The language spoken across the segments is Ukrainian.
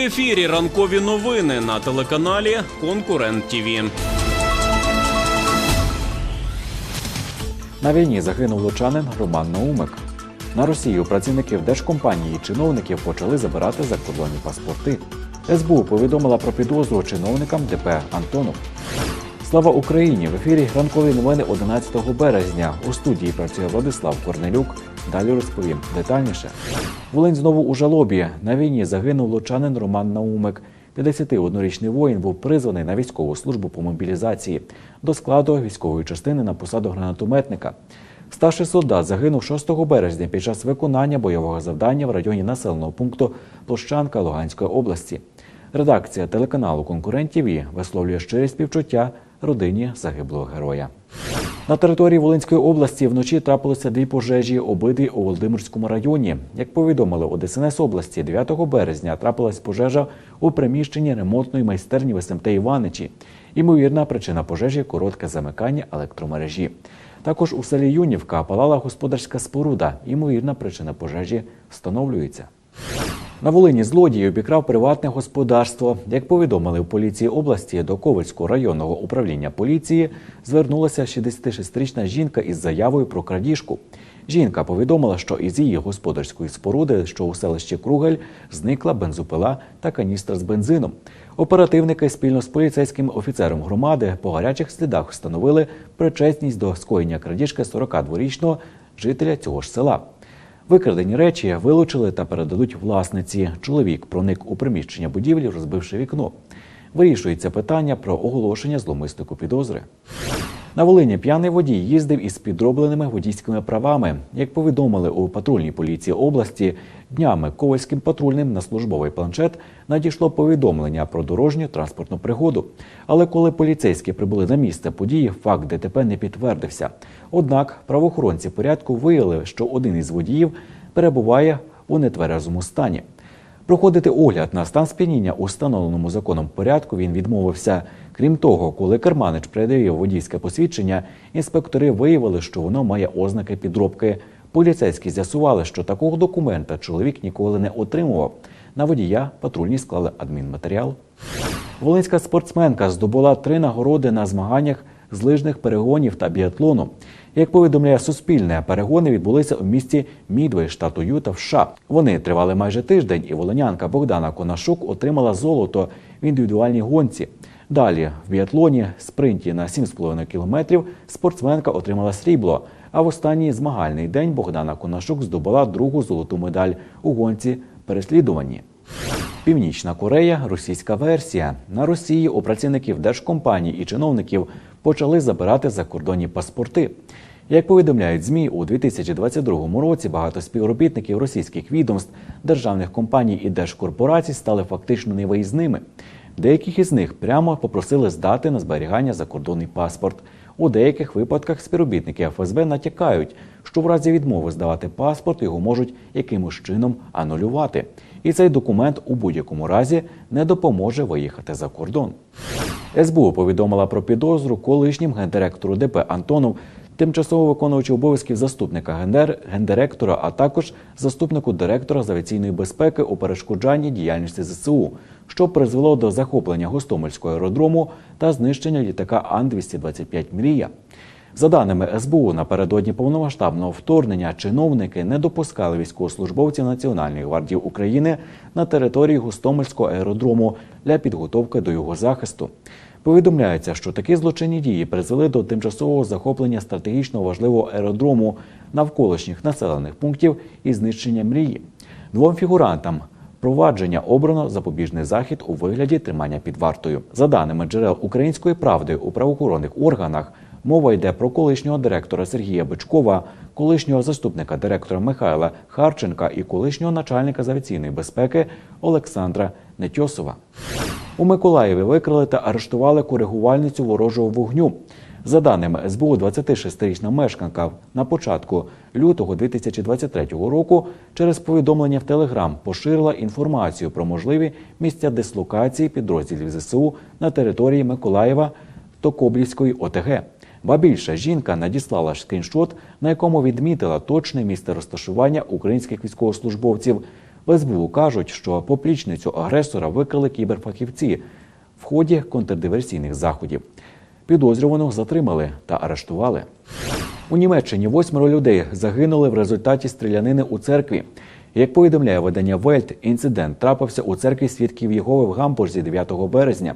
ефірі ранкові новини на телеканалі Конкурент ТІВІ. На війні загинув лучанин Роман Наумик. На Росію працівників держкомпанії і чиновників почали забирати закордонні паспорти. СБУ повідомила про підозру чиновникам ДП Антонов. Слава Україні! В ефірі ранкові новини 11 березня. У студії працює Владислав Корнелюк. Далі розповім детальніше. Волинь знову у жалобі. На війні загинув лучанин Роман Наумик. 51-річний воїн був призваний на військову службу по мобілізації до складу військової частини на посаду гранатометника. Старший солдат загинув 6 березня під час виконання бойового завдання в районі населеного пункту Площанка Луганської області. Редакція телеканалу Конкурент ТІВІ висловлює щирі співчуття родині загиблого героя. На території Волинської області вночі трапилися дві пожежі обидві у Володимирському районі. Як повідомили у ДСНС області, 9 березня трапилась пожежа у приміщенні ремонтної майстерні в СМТ Іваничі. Імовірна причина пожежі коротке замикання електромережі. Також у селі Юнівка палала господарська споруда. Імовірна причина пожежі встановлюється. На Волині злодій обікрав приватне господарство. Як повідомили в поліції області, до Ковальського районного управління поліції звернулася 66-річна жінка із заявою про крадіжку. Жінка повідомила, що із її господарської споруди, що у селищі Кругель, зникла бензопила та каністра з бензином. Оперативники спільно з поліцейським офіцером громади по гарячих слідах встановили причетність до скоєння крадіжки 42-річного жителя цього ж села. Викрадені речі вилучили та передадуть власниці. Чоловік проник у приміщення будівлі, розбивши вікно. Вирішується питання про оголошення зломиснику підозри. На Волині п'яний водій їздив із підробленими водійськими правами. Як повідомили у патрульній поліції області, днями ковальським патрульним на службовий планшет надійшло повідомлення про дорожню транспортну пригоду. Але коли поліцейські прибули на місце події, факт ДТП не підтвердився. Однак правоохоронці порядку виявили, що один із водіїв перебуває у нетверезому стані. Проходити огляд на стан сп'яніння у встановленому законом порядку він відмовився. Крім того, коли керманич передавав водійське посвідчення, інспектори виявили, що воно має ознаки підробки. Поліцейські з'ясували, що такого документа чоловік ніколи не отримував. На водія патрульні склали адмінматеріал. Волинська спортсменка здобула три нагороди на змаганнях з лижних перегонів та біатлону. Як повідомляє Суспільне, перегони відбулися у місті Мідвей, штату Юта в США. Вони тривали майже тиждень, і волонянка Богдана Конашук отримала золото в індивідуальній гонці. Далі в біатлоні спринті на 7,5 кілометрів спортсменка отримала срібло. А в останній змагальний день Богдана Конашук здобула другу золоту медаль у гонці переслідуванні. Північна Корея російська версія. На Росії у працівників держкомпаній і чиновників почали забирати закордонні паспорти. Як повідомляють ЗМІ, у 2022 році багато співробітників російських відомств, державних компаній і держкорпорацій стали фактично невиїзними. Деяких із них прямо попросили здати на зберігання закордонний паспорт. У деяких випадках співробітники ФСБ натякають, що в разі відмови здавати паспорт його можуть якимось чином анулювати. І цей документ у будь-якому разі не допоможе виїхати за кордон. СБУ повідомила про підозру колишнім гендиректору ДП Антонов, тимчасово виконуючи обов'язків заступника гендер, гендиректора, а також заступнику директора з авіаційної безпеки у перешкоджанні діяльності ЗСУ, що призвело до захоплення Гостомельського аеродрому та знищення літака Ан-225 Мрія. За даними СБУ, напередодні повномасштабного вторгнення чиновники не допускали військовослужбовців Національної гвардії України на території Гостомельського аеродрому для підготовки до його захисту. Повідомляється, що такі злочинні дії призвели до тимчасового захоплення стратегічно важливого аеродрому навколишніх населених пунктів і знищення мрії. Двом фігурантам провадження обрано запобіжний захід у вигляді тримання під вартою. За даними джерел української правди у правоохоронних органах. Мова йде про колишнього директора Сергія Бичкова, колишнього заступника директора Михайла Харченка і колишнього начальника з авіаційної безпеки Олександра Нетьосова. У Миколаєві викрили та арештували коригувальницю ворожого вогню. За даними СБУ, 26-річна мешканка на початку лютого 2023 року через повідомлення в Телеграм поширила інформацію про можливі місця дислокації підрозділів ЗСУ на території Миколаєва та Коблівської ОТГ. Ба більше жінка надіслала скріншот, на якому відмітила точне місце розташування українських військовослужбовців. В СБУ кажуть, що поплічницю агресора викрили кіберфахівці в ході контрдиверсійних заходів. Підозрюваного затримали та арештували. У Німеччині восьмеро людей загинули в результаті стрілянини у церкві. Як повідомляє видання Вельт, інцидент трапився у церкві свідків Єгови в Гамбурзі 9 березня.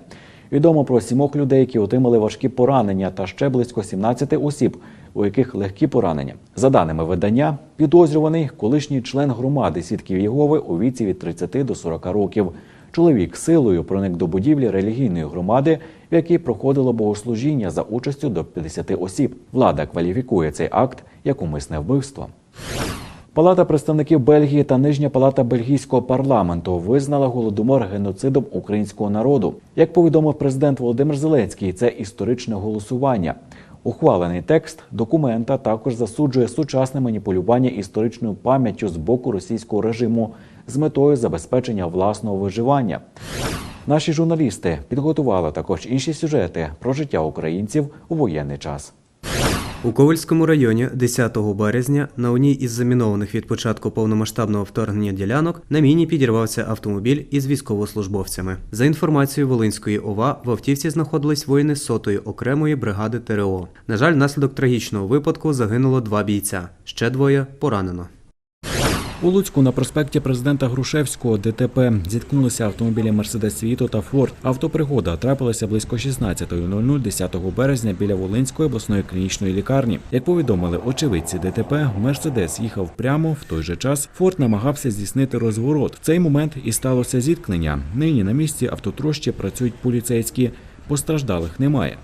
Відомо про сімох людей, які отримали важкі поранення, та ще близько 17 осіб, у яких легкі поранення. За даними видання, підозрюваний колишній член громади свідків Єгови у віці від 30 до 40 років. Чоловік силою проник до будівлі релігійної громади, в якій проходило богослужіння за участю до 50 осіб. Влада кваліфікує цей акт як умисне вбивство. Палата представників Бельгії та Нижня палата бельгійського парламенту визнала голодомор геноцидом українського народу. Як повідомив президент Володимир Зеленський, це історичне голосування. Ухвалений текст документа також засуджує сучасне маніпулювання історичною пам'яттю з боку російського режиму з метою забезпечення власного виживання. Наші журналісти підготували також інші сюжети про життя українців у воєнний час. У Ковальському районі 10 березня на одній із замінованих від початку повномасштабного вторгнення ділянок на міні підірвався автомобіль із військовослужбовцями. За інформацією Волинської ОВА, в автівці знаходились воїни сотої окремої бригади ТРО. На жаль, внаслідок трагічного випадку загинуло два бійця. Ще двоє поранено. У Луцьку на проспекті президента Грушевського ДТП зіткнулися автомобілі Мерседес Світо та Форд. Автопригода трапилася близько 16.00 10 березня біля Волинської обласної клінічної лікарні. Як повідомили очевидці ДТП, Мерседес їхав прямо в той же час. Форд намагався здійснити розворот. В цей момент і сталося зіткнення. Нині на місці автотрощі працюють поліцейські. Постраждалих немає.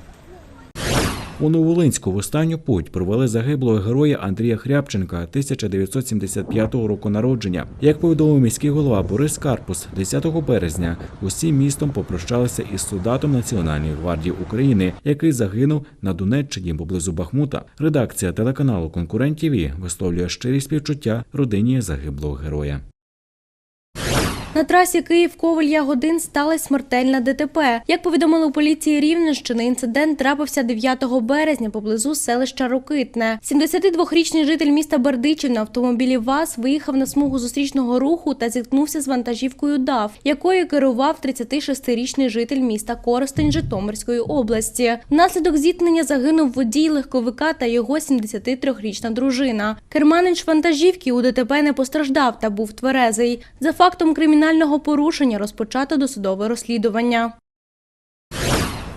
У Новолинську в останню путь провели загиблого героя Андрія Хрябченка 1975 року народження. Як повідомив міський голова Борис Карпус, 10 березня усім містом попрощалися із солдатом Національної гвардії України, який загинув на Донеччині поблизу Бахмута. Редакція телеканалу Конкурент ТІВІ висловлює щирі співчуття родині загиблого героя. На трасі Київ Коваль Ягодин сталася смертельна ДТП. Як повідомили у поліції Рівненщини, інцидент трапився 9 березня поблизу селища Рокитне. 72-річний житель міста Бердичів на автомобілі ВАЗ виїхав на смугу зустрічного руху та зіткнувся з вантажівкою ДАВ, якою керував 36-річний житель міста Коростень Житомирської області. Внаслідок зіткнення загинув водій легковика та його 73-річна дружина. Керманич вантажівки у ДТП не постраждав та був тверезий. За фактом кримінального порушення розпочато досудове розслідування.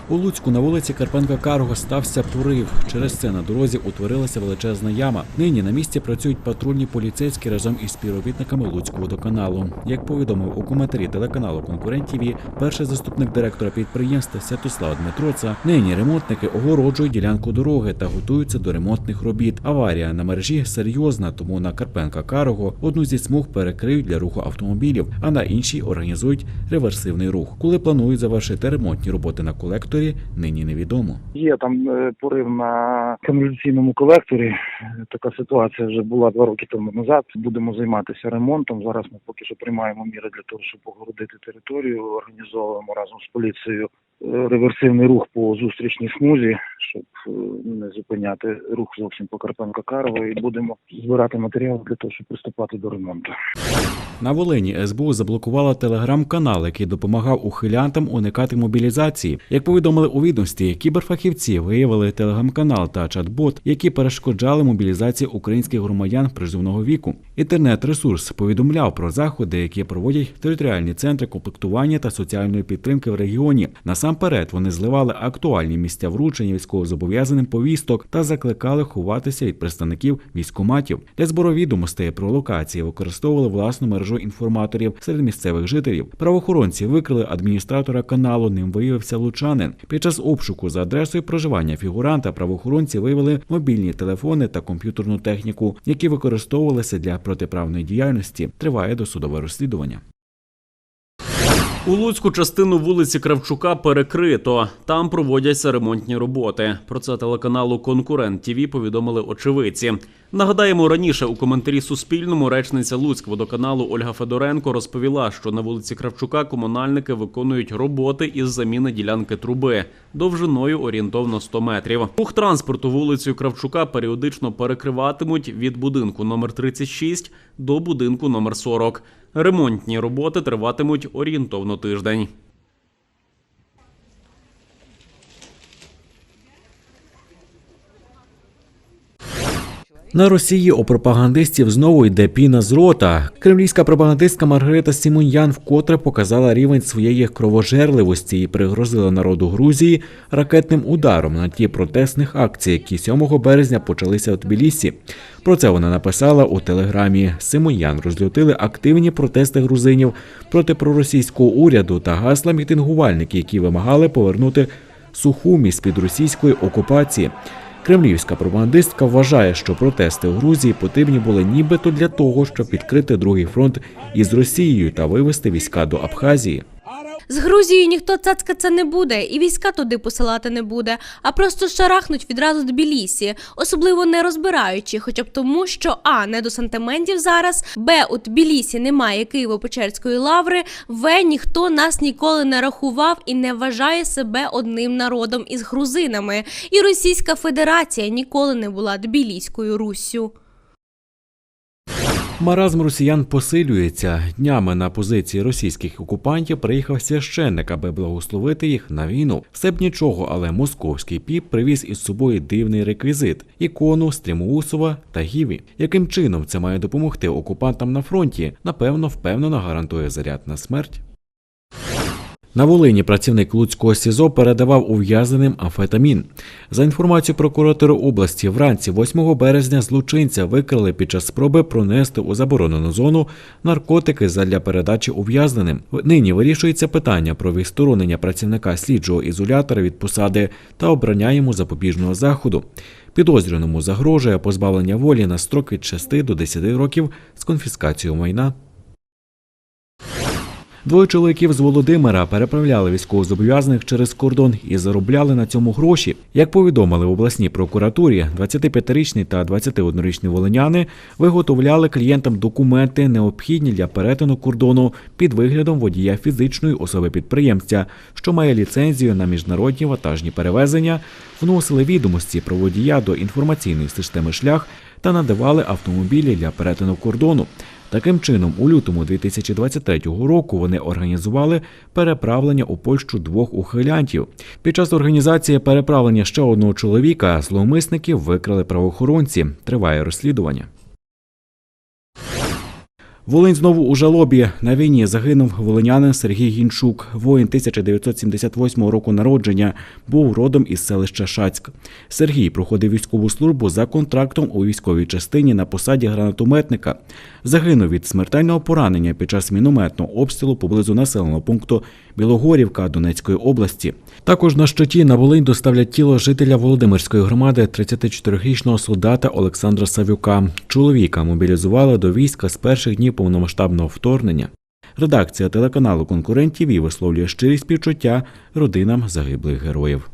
У Луцьку на вулиці Карпенка Карго стався порив. Через це на дорозі утворилася величезна яма. Нині на місці працюють патрульні поліцейські разом із співробітниками Луцького водоканалу. Як повідомив у коментарі телеканалу Конкурент ТІВІ, перший заступник директора підприємства Святослав Дмитроца, нині ремонтники огороджують ділянку дороги та готуються до ремонтних робіт. Аварія на мережі серйозна, тому на Карпенка Карго одну зі смуг перекриють для руху автомобілів, а на іншій організують реверсивний рух. Коли планують завершити ремонтні роботи на колекторі, нині невідомо. Є там е, порив на каналізаційному колекторі. Така ситуація вже була два роки тому назад. Будемо займатися ремонтом. Зараз ми поки що приймаємо міри для того, щоб огородити територію. Організовуємо разом з поліцією реверсивний рух по зустрічній смузі, щоб е, не зупиняти рух зовсім по Карпенка Карова. І будемо збирати матеріал для того, щоб приступати до ремонту. На Волині СБУ заблокувала телеграм-канал, який допомагав ухилянтам уникати мобілізації. Як повідомили у відомстві, кіберфахівці виявили телеграм-канал та чат-бот, які перешкоджали мобілізації українських громадян призовного віку. Інтернет-ресурс повідомляв про заходи, які проводять територіальні центри комплектування та соціальної підтримки в регіоні. Насамперед вони зливали актуальні місця вручення військовозобов'язаним повісток та закликали ховатися від представників військоматів. Для збору відомостей про локації використовували власну мережу інформаторів серед місцевих жителів. Правоохоронці викрили адміністратора каналу. Ним виявився лучанин. Під час обшуку за адресою проживання фігуранта правоохоронці виявили мобільні телефони та комп'ютерну техніку, які використовувалися для протиправної діяльності. Триває досудове розслідування. У Луцьку частину вулиці Кравчука перекрито. Там проводяться ремонтні роботи. Про це телеканалу Конкурент ТІВІ повідомили очевидці. Нагадаємо, раніше у коментарі Суспільному речниця Луцькводоканалу Ольга Федоренко розповіла, що на вулиці Кравчука комунальники виконують роботи із заміни ділянки труби довжиною орієнтовно 100 метрів. Рух транспорту вулицею Кравчука періодично перекриватимуть від будинку номер 36 до будинку номер 40. Ремонтні роботи триватимуть орієнтовно тиждень. На Росії у пропагандистів знову йде піна з рота. Кремлівська пропагандистка Маргарита Сімоньян вкотре показала рівень своєї кровожерливості і пригрозила народу Грузії ракетним ударом на ті протестних акцій, які 7 березня почалися у Тбілісі. Про це вона написала у телеграмі. Симонян розлютили активні протести грузинів проти проросійського уряду та гасла мітингувальників, які вимагали повернути Сухумі з під російської окупації. Кремлівська пропагандистка вважає, що протести у Грузії потрібні були нібито для того, щоб відкрити другий фронт із Росією та вивести війська до Абхазії. З Грузією ніхто цацкаться не буде, і війська туди посилати не буде, а просто шарахнуть відразу до Тбілісі, особливо не розбираючи, хоча б тому, що а не до сантиментів зараз, б у Тбілісі немає Києво-Печерської лаври, в ніхто нас ніколи не рахував і не вважає себе одним народом із грузинами. І Російська Федерація ніколи не була Тбіліською Руссю. Маразм росіян посилюється. Днями на позиції російських окупантів приїхав священник, аби благословити їх на війну. Все б нічого, але московський піп привіз із собою дивний реквізит: ікону Стрімоусова та Гіві. Яким чином це має допомогти окупантам на фронті? Напевно, впевнено гарантує заряд на смерть. На Волині працівник Луцького СІЗО передавав ув'язненим амфетамін. За інформацією прокуратури області, вранці 8 березня злочинця викрали під час спроби пронести у заборонену зону наркотики задля передачі ув'язненим. Нині вирішується питання про відсторонення працівника слідчого ізолятора від посади та обрання йому запобіжного заходу. Підозрюваному загрожує позбавлення волі на строк від 6 до 10 років з конфіскацією майна. Двоє чоловіків з Володимира переправляли військовозобов'язаних через кордон і заробляли на цьому гроші. Як повідомили в обласній прокуратурі, 25-річний та 21-річний волиняни виготовляли клієнтам документи, необхідні для перетину кордону під виглядом водія фізичної особи підприємця, що має ліцензію на міжнародні вантажні перевезення, вносили відомості про водія до інформаційної системи шлях та надавали автомобілі для перетину кордону. Таким чином, у лютому 2023 року вони організували переправлення у Польщу двох ухилянтів. Під час організації переправлення ще одного чоловіка зловмисників викрали правоохоронці. Триває розслідування. Волинь знову у жалобі. На війні загинув волинянин Сергій Гінчук, воїн 1978 року народження, був родом із селища Шацьк. Сергій проходив військову службу за контрактом у військовій частині на посаді гранатометника. Загинув від смертельного поранення під час мінометного обстрілу поблизу населеного пункту Білогорівка Донецької області. Також на щиті на Волинь доставлять тіло жителя Володимирської громади 34-річного солдата Олександра Савюка. Чоловіка мобілізували до війська з перших днів повномасштабного вторгнення. Редакція телеканалу конкурентів і висловлює щирі співчуття родинам загиблих героїв.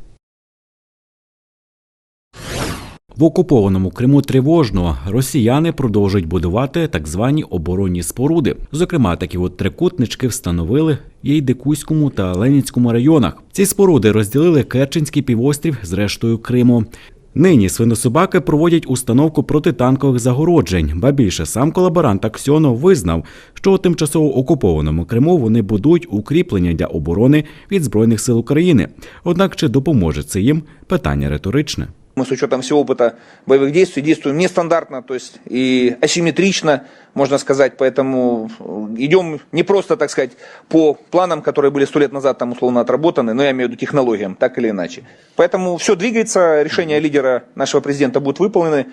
В окупованому Криму тривожно росіяни продовжують будувати так звані оборонні споруди. Зокрема, такі от трикутнички встановили в Єйдикуському та Ленінському районах. Ці споруди розділили Керченський півострів з рештою Криму. Нині свинособаки проводять установку протитанкових загороджень, ба більше сам колаборант Аксьонов визнав, що у тимчасово окупованому Криму вони будують укріплення для оборони від збройних сил України. Однак чи допоможе це їм питання риторичне. Мы с учетом всего опыта боевых действий действуем нестандартно, то есть и асимметрично, можно сказать, поэтому идем не просто, так сказать, по планам, которые были сто лет назад там условно отработаны, но я имею в виду технологиям, так или иначе. Поэтому все двигается, решения лидера нашего президента будут выполнены.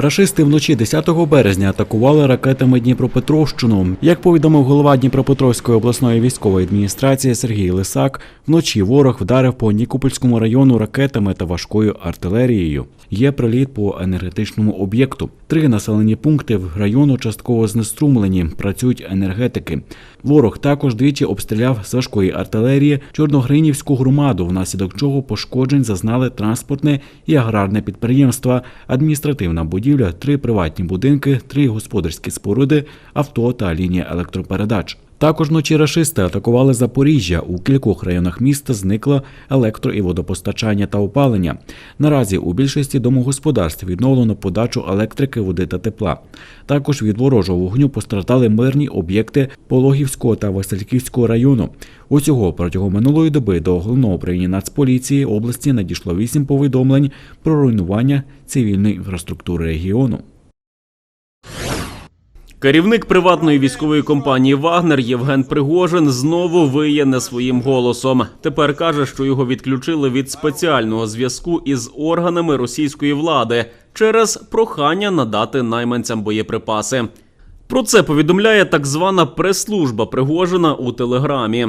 Рашисти вночі 10 березня атакували ракетами Дніпропетровщину. Як повідомив голова Дніпропетровської обласної військової адміністрації Сергій Лисак, вночі ворог вдарив по Нікопольському району ракетами та важкою артилерією. Є приліт по енергетичному об'єкту. Три населені пункти в району частково знеструмлені. Працюють енергетики. Ворог також двічі обстріляв з важкої артилерії Чорногринівську громаду, внаслідок чого пошкоджень зазнали транспортне і аграрне підприємства, адміністративна будівля, три приватні будинки, три господарські споруди, авто та лінія електропередач. Також вночі рашисти атакували Запоріжжя. У кількох районах міста зникло електро- і водопостачання та опалення. Наразі у більшості домогосподарств відновлено подачу електрики, води та тепла. Також від ворожого вогню постраждали мирні об'єкти Пологівського та Васильківського району. Усього протягом минулої доби до головного управління Нацполіції області надійшло вісім повідомлень про руйнування цивільної інфраструктури регіону. Керівник приватної військової компанії Вагнер Євген Пригожин знову виє не своїм голосом. Тепер каже, що його відключили від спеціального зв'язку із органами російської влади через прохання надати найманцям боєприпаси. Про це повідомляє так звана прес-служба Пригожина у телеграмі.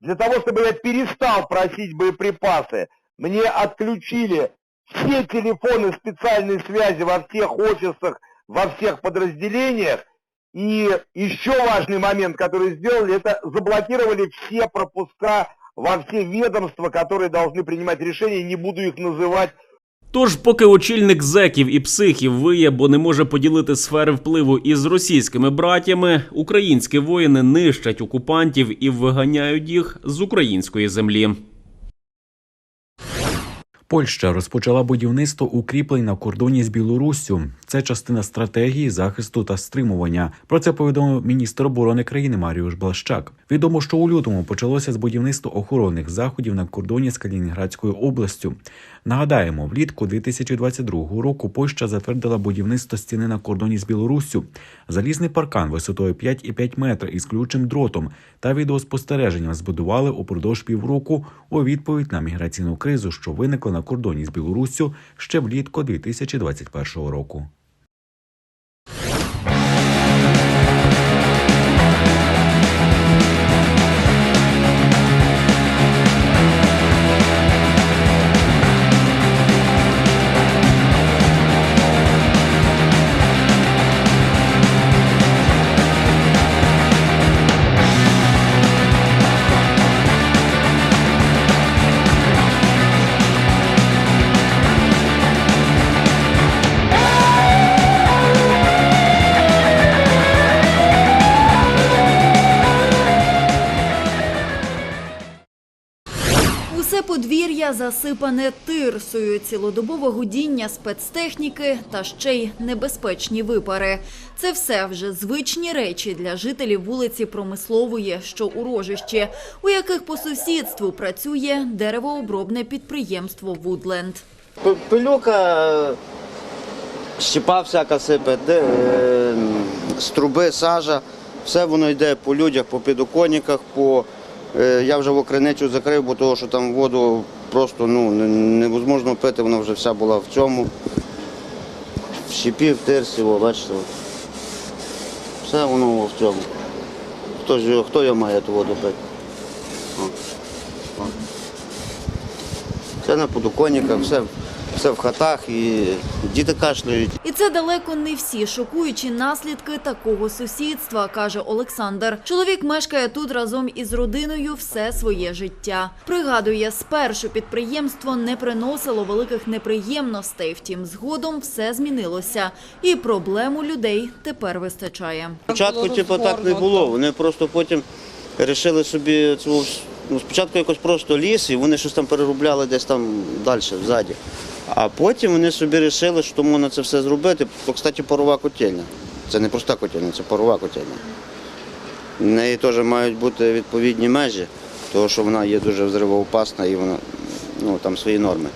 Для того, чтобы я перестал просить боеприпасы, мне отключили все телефоны специальной связи во всех офисах, во всех подразделениях. И еще важный момент, который сделали, это заблокировали все пропуска во все ведомства, которые должны принимать решения, не буду их называть, Тож, поки очільник зеків і психів виє, бо не може поділити сфери впливу із російськими братями, українські воїни нищать окупантів і виганяють їх з української землі. Польща розпочала будівництво укріплень на кордоні з Білоруссю. Це частина стратегії захисту та стримування. Про це повідомив міністр оборони країни Маріуш Блащак. Відомо, що у лютому почалося з будівництва охоронних заходів на кордоні з Калінінградською областю. Нагадаємо, влітку 2022 року Польща затвердила будівництво стіни на кордоні з Білоруссю. Залізний паркан висотою 5,5 метра із ключим дротом та відеоспостереженням збудували упродовж півроку у відповідь на міграційну кризу, що виникла на кордоні з Білоруссю ще влітку 2021 року. Подвір'я засипане тирсою, цілодобове гудіння спецтехніки та ще й небезпечні випари. Це все вже звичні речі для жителів вулиці Промислової, що у Рожищі, у яких по сусідству працює деревообробне підприємство «Вудленд». Пилюка, щепа всяка сипе, е, з труби, сажа, все воно йде по людях, по підоконниках, по... е, Я вже в окриничу закрив, бо того, що там воду просто ну, невозможно пити, вона вже вся була в цьому. В щепі, в тирсі, о, бачите. Все воно в цьому. Хто ж хто його має ту воду пити? О. О. Це на подоконниках, все, все в хатах і діти кашляють. І це далеко не всі шокуючі наслідки такого сусідства, каже Олександр. Чоловік мешкає тут разом із родиною все своє життя. Пригадує, спершу підприємство не приносило великих неприємностей, втім, згодом все змінилося. І проблем у людей тепер вистачає. Спочатку типу, так не було. Вони просто потім вирішили собі цю. Ну, спочатку якось просто ліс, і вони щось там переробляли десь там далі, ззаді. А потім вони собі вирішили, що можна це все зробити. Кстати, парова котельня. Це не проста котельня, це парова котельня. В неї теж мають бути відповідні межі, тому що вона є дуже взривоопасна і вона ну, там свої норми.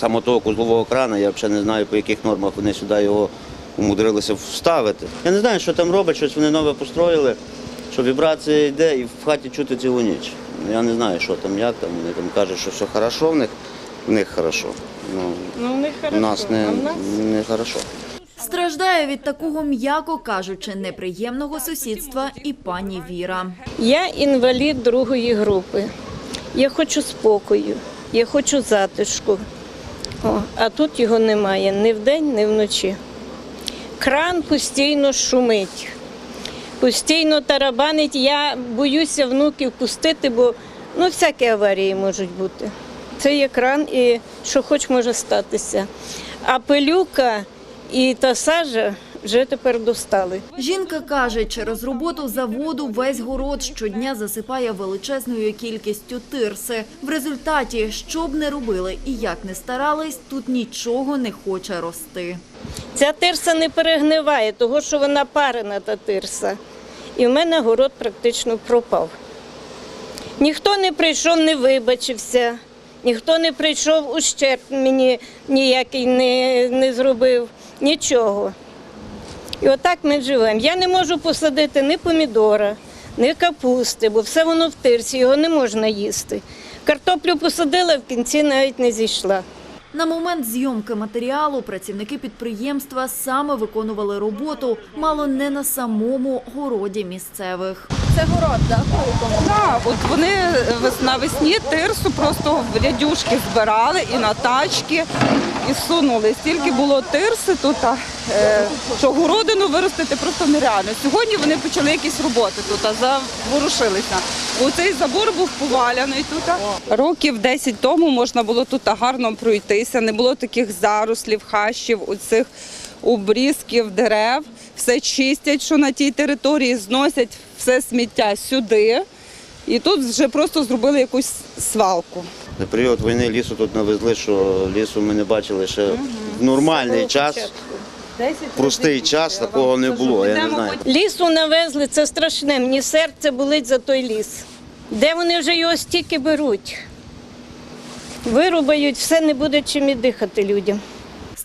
Само того кузлового крана, я взагалі не знаю, по яких нормах вони сюди його умудрилися вставити. Я не знаю, що там роблять, щось вони нове построїли. що вібрація йде і в хаті чути цілу ніч. Я не знаю, що там, як там. Вони там кажуть, що все хорошо в них, в них хорошо. Ну, Ну, в них у нас не, а в нас не хорошо. Страждає від такого, м'яко кажучи, неприємного сусідства і пані Віра. Я інвалід другої групи. Я хочу спокою, я хочу затишку. О, а тут його немає ні вдень, ні вночі. Кран постійно шумить, постійно тарабанить. Я боюся внуків пустити, бо ну, всякі аварії можуть бути. Це є кран і що хоч може статися. А пилюка і та сажа вже тепер достали. Жінка каже, через роботу заводу весь город щодня засипає величезною кількістю тирси. В результаті, що б не робили і як не старались, тут нічого не хоче рости. Ця тирса не перегниває, тому що вона парена та тирса. І в мене город практично пропав. Ніхто не прийшов, не вибачився, ніхто не прийшов, ущерб мені ніякий не, не зробив, нічого. І отак ми живемо. Я не можу посадити ні помідора, ні капусти, бо все воно в тирсі, його не можна їсти. Картоплю посадила, в кінці навіть не зійшла. На момент зйомки матеріалу працівники підприємства саме виконували роботу, мало не на самому городі місцевих. Так, от вони навесні тирсу просто в рядюшки збирали і на тачки, і сунули. Стільки було тирси тут, е, що городину виростити просто нереально. Сьогодні вони почали якісь роботи тут, заворушилися. Бо цей забор був поваляний тут. Років 10 тому можна було тут гарно пройтися, не було таких зарослів, хащів, оцих обрізків дерев. Все чистять, що на тій території, зносять все сміття сюди. І тут вже просто зробили якусь свалку. На період війни лісу тут навезли, що лісу ми не бачили ще в нормальний час. Простий час такого не було. Я не знаю. Лісу навезли, це страшне. Мені серце болить за той ліс. Де вони вже його стільки беруть? Вирубають, все не буде чим і дихати людям.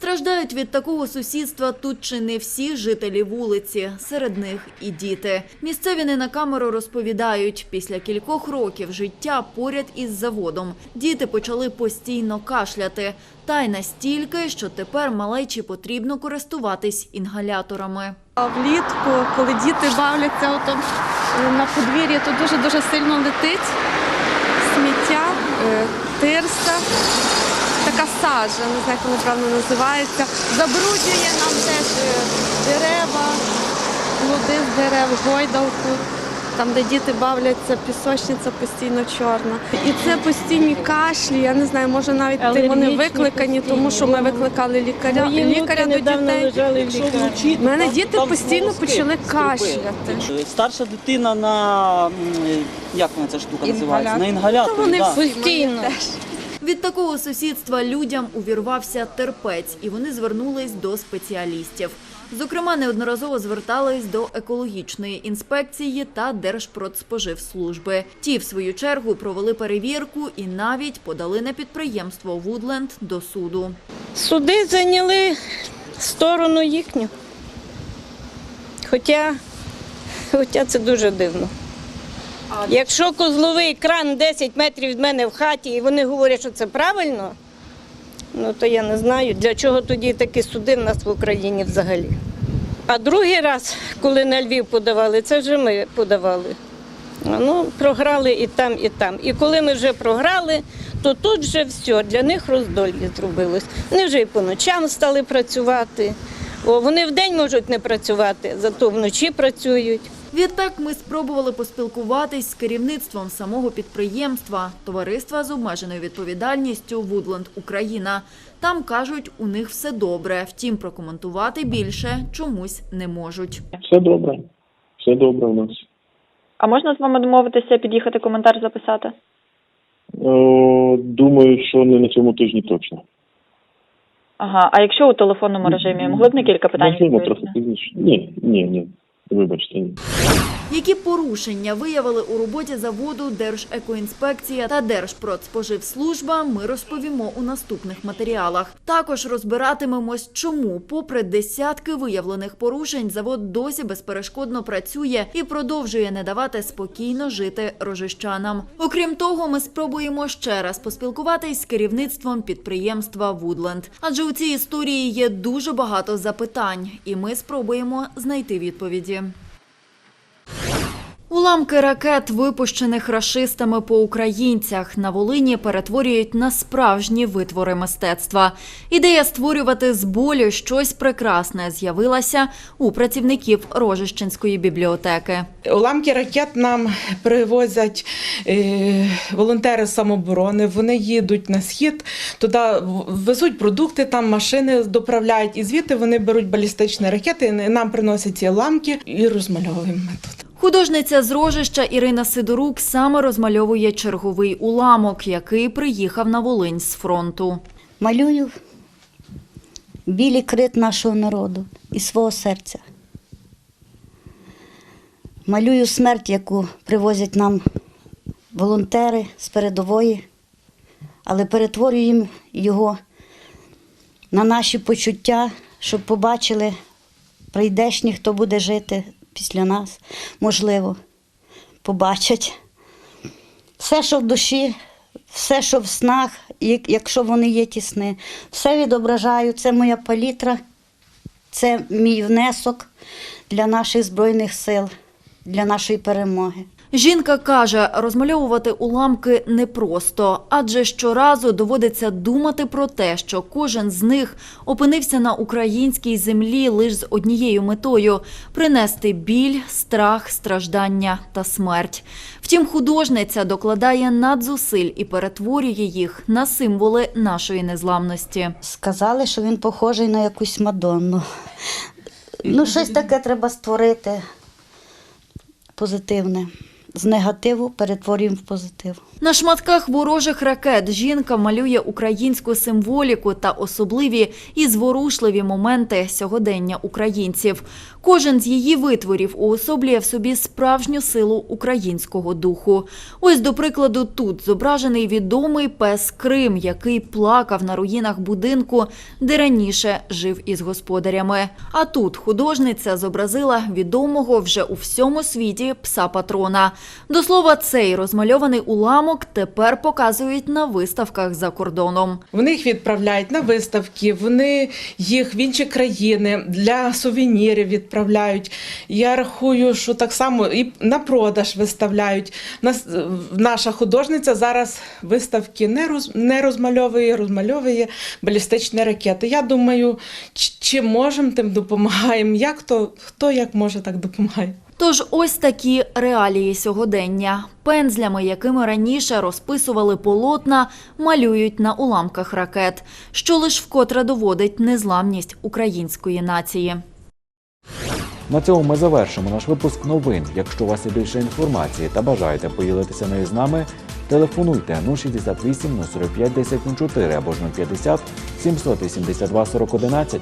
Страждають від такого сусідства тут чи не всі жителі вулиці, серед них і діти. Місцеві не на камеру розповідають, після кількох років життя поряд із заводом діти почали постійно кашляти. Та й настільки, що тепер малечі потрібно користуватись інгаляторами. Влітку, коли діти бавляться ото е, на подвір'ї, то дуже-дуже сильно летить сміття, е, тирса, сажа, не знаю, як вона правильно називається. Забруднює нам теж е, дерева, плоди з дерев, гойдалку. Там, де діти бавляться, пісочниця постійно чорна. І це постійні кашлі. Я не знаю, може навіть ти- вони викликані, тому що ми викликали лікаря. Мої Лікаря до дітей. лежали в лікарні. У мене діти постійно почали кашляти. Старша дитина на як вона ця штука називається? На інгаляторі. Вони да. Постійно. Від такого сусідства людям увірвався терпець, і вони звернулись до спеціалістів. Зокрема, неодноразово звертались до екологічної інспекції та Держпродспоживслужби. Ті, в свою чергу, провели перевірку і навіть подали на підприємство Вудленд до суду. Суди зайняли сторону їхню. Хоча, хоча це дуже дивно. Якщо козловий кран 10 метрів від мене в хаті, і вони говорять, що це правильно, ну то я не знаю, для чого тоді такі суди в нас в Україні взагалі. А другий раз, коли на Львів подавали, це вже ми подавали. Ну, програли і там, і там. І коли ми вже програли, то тут вже все, для них роздолі зробилось. Вони вже і по ночам стали працювати. О, вони вдень можуть не працювати, зато вночі працюють. Відтак ми спробували поспілкуватись з керівництвом самого підприємства товариства з обмеженою відповідальністю Вудленд Україна. Там кажуть, у них все добре. Втім, прокоментувати більше чомусь не можуть. Все добре. Все добре у нас. А можна з вами домовитися, під'їхати коментар записати? Е, думаю, що не на цьому тижні точно. Ага, а якщо у телефонному режимі могли б на кілька питань Можливо, відповісти? трохи пізніше. Ні, ні, ні. Вибачте. Які порушення виявили у роботі заводу Держекоінспекція та Держпродспоживслужба, ми розповімо у наступних матеріалах. Також розбиратимемось, чому, попри десятки виявлених порушень, завод досі безперешкодно працює і продовжує не давати спокійно жити рожищанам. Окрім того, ми спробуємо ще раз поспілкуватись з керівництвом підприємства Вудленд. Адже у цій історії є дуже багато запитань, і ми спробуємо знайти відповіді. Уламки ракет, випущених рашистами по українцях, на Волині перетворюють на справжні витвори мистецтва. Ідея створювати з болю щось прекрасне з'явилася у працівників Рожищенської бібліотеки. Уламки ракет нам привозять е, волонтери самооборони. Вони їдуть на схід, туди везуть продукти, там машини доправляють, і звідти вони беруть балістичні ракети, нам приносять ці уламки і розмальовуємо тут. Художниця з Рожища Ірина Сидорук саме розмальовує черговий уламок, який приїхав на Волинь з фронту. Малюю білий крит нашого народу і свого серця. Малюю смерть, яку привозять нам волонтери з передової, але перетворюємо його на наші почуття, щоб побачили прийдешні, хто буде жити після нас, можливо, побачать. Все, що в душі, все, що в снах, якщо вони є ті сни, все відображаю. Це моя палітра, це мій внесок для наших Збройних сил, для нашої перемоги. Жінка каже, розмальовувати уламки непросто, адже щоразу доводиться думати про те, що кожен з них опинився на українській землі лише з однією метою принести біль, страх, страждання та смерть. Втім, художниця докладає надзусиль і перетворює їх на символи нашої незламності. Сказали, що він похожий на якусь Мадонну. Ну, щось таке треба створити позитивне. З негативу перетворюємо в позитив. На шматках ворожих ракет жінка малює українську символіку та особливі і зворушливі моменти сьогодення українців. Кожен з її витворів уособлює в собі справжню силу українського духу. Ось, до прикладу, тут зображений відомий пес Крим, який плакав на руїнах будинку, де раніше жив із господарями. А тут художниця зобразила відомого вже у всьому світі пса патрона. До слова, цей розмальований уламок тепер показують на виставках за кордоном. Вони їх відправляють на виставки, вони їх в інші країни для сувенірів відправляють. Я рахую, що так само і на продаж виставляють. Нас, наша художниця зараз виставки не, роз, не розмальовує, розмальовує балістичні ракети. Я думаю, чи, чи можемо, тим допомагаємо. Як то, хто як може, так допомагає. Тож ось такі реалії сьогодення. Пензлями, якими раніше розписували полотна, малюють на уламках ракет, що лиш вкотре доводить незламність української нації. На цьому ми завершимо наш випуск новин. Якщо у вас є більше інформації та бажаєте поділитися нею з нами, телефонуйте 068 045 1004 або ж 050 782 4011.